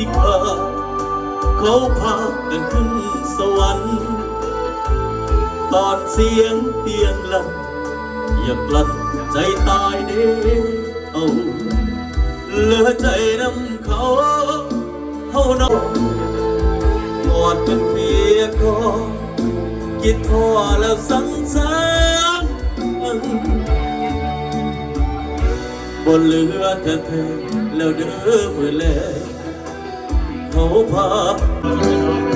สิขาเขาพากันขึ้นสวรรค์ ตอนเสียงเตียงลั่นอย่ากลั้นใจตายเด้เอาเลือใจน้ำเขาเฮานาะกอดกันเพียกอคิดทอแล้วสังสารบนเหลือแต่เธอแล้วเด้อเมื่อแลเขา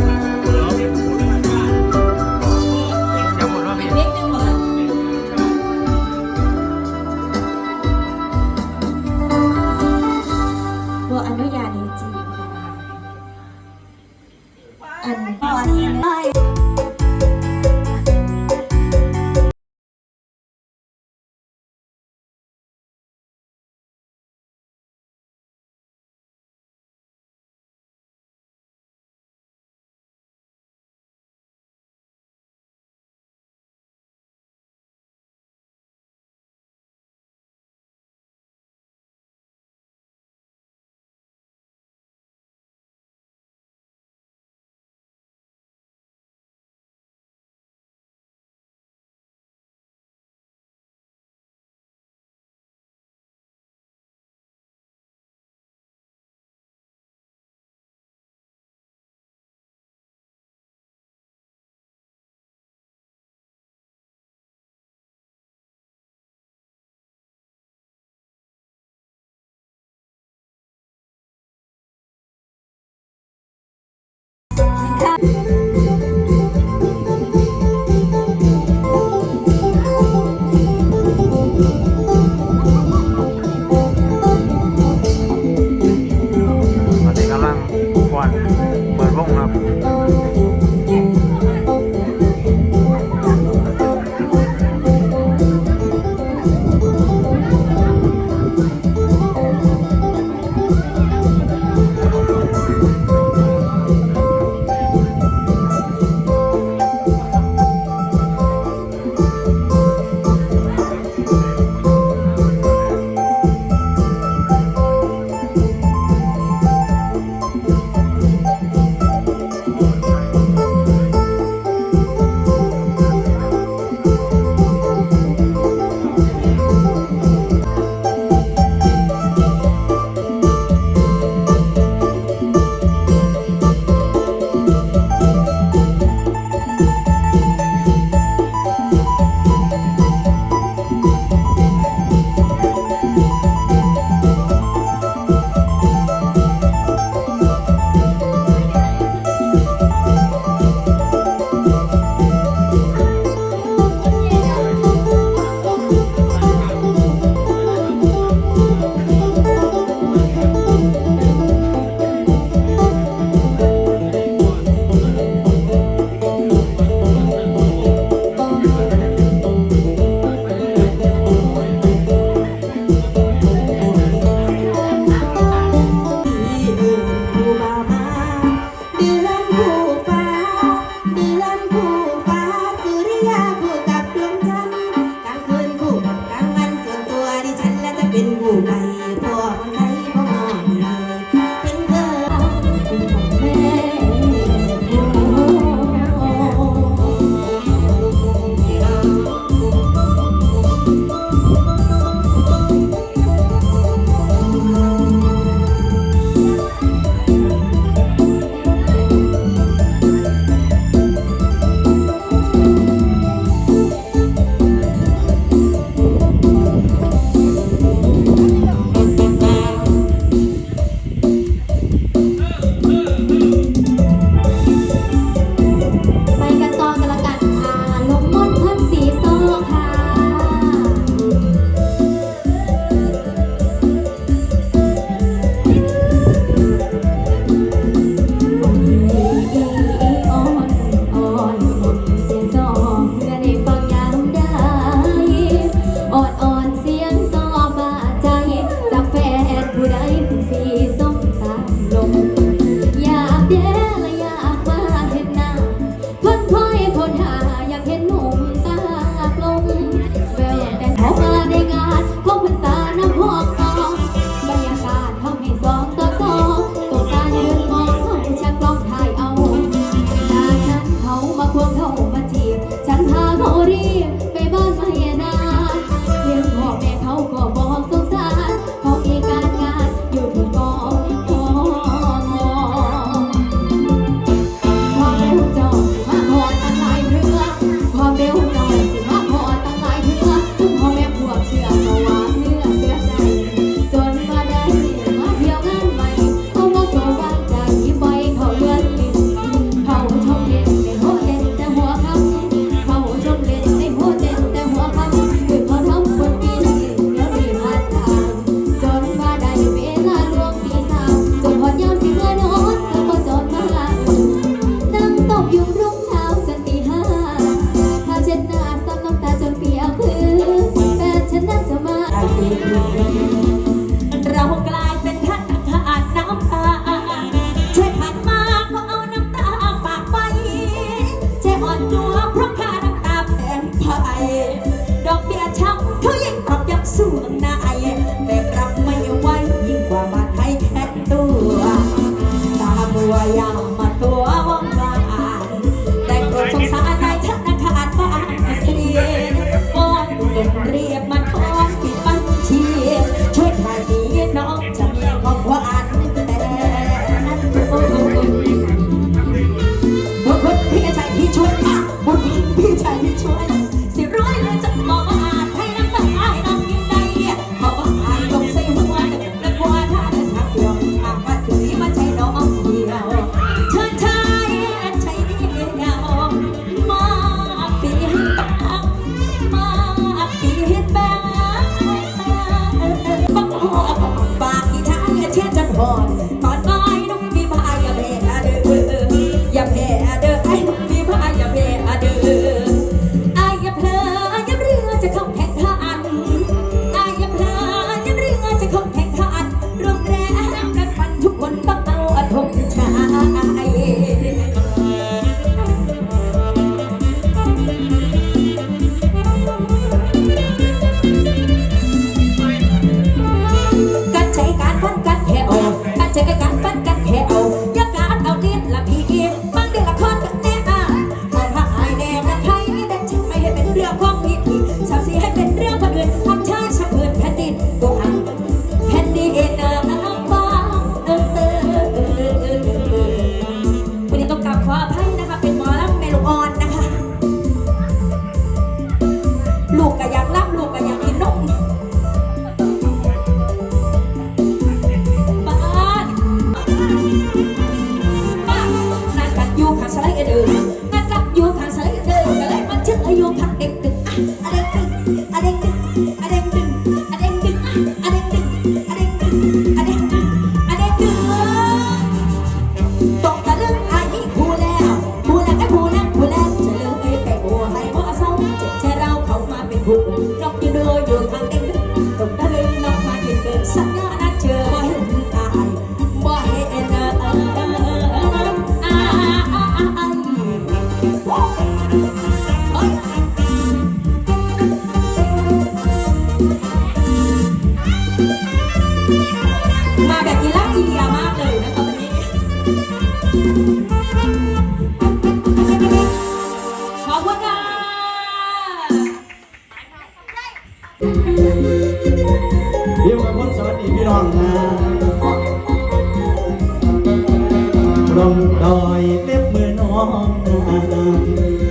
ตอนนี้กำลังควัน on on on. พี่น้องนะรองดอยเล็บมือน้องนะ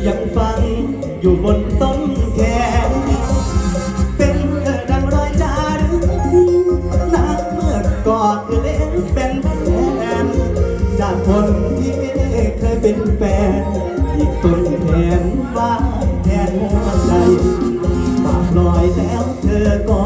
ยังฟังอยู่บนต้นแขนเป็นเธอดังรอยจารึกนักเมื่อกอดเล่นเป็นแฟนจากคนที่เคยเป็นแฟนอีกต้นแทนว่าแทนหัวใจปากลอยแล้วเธอก็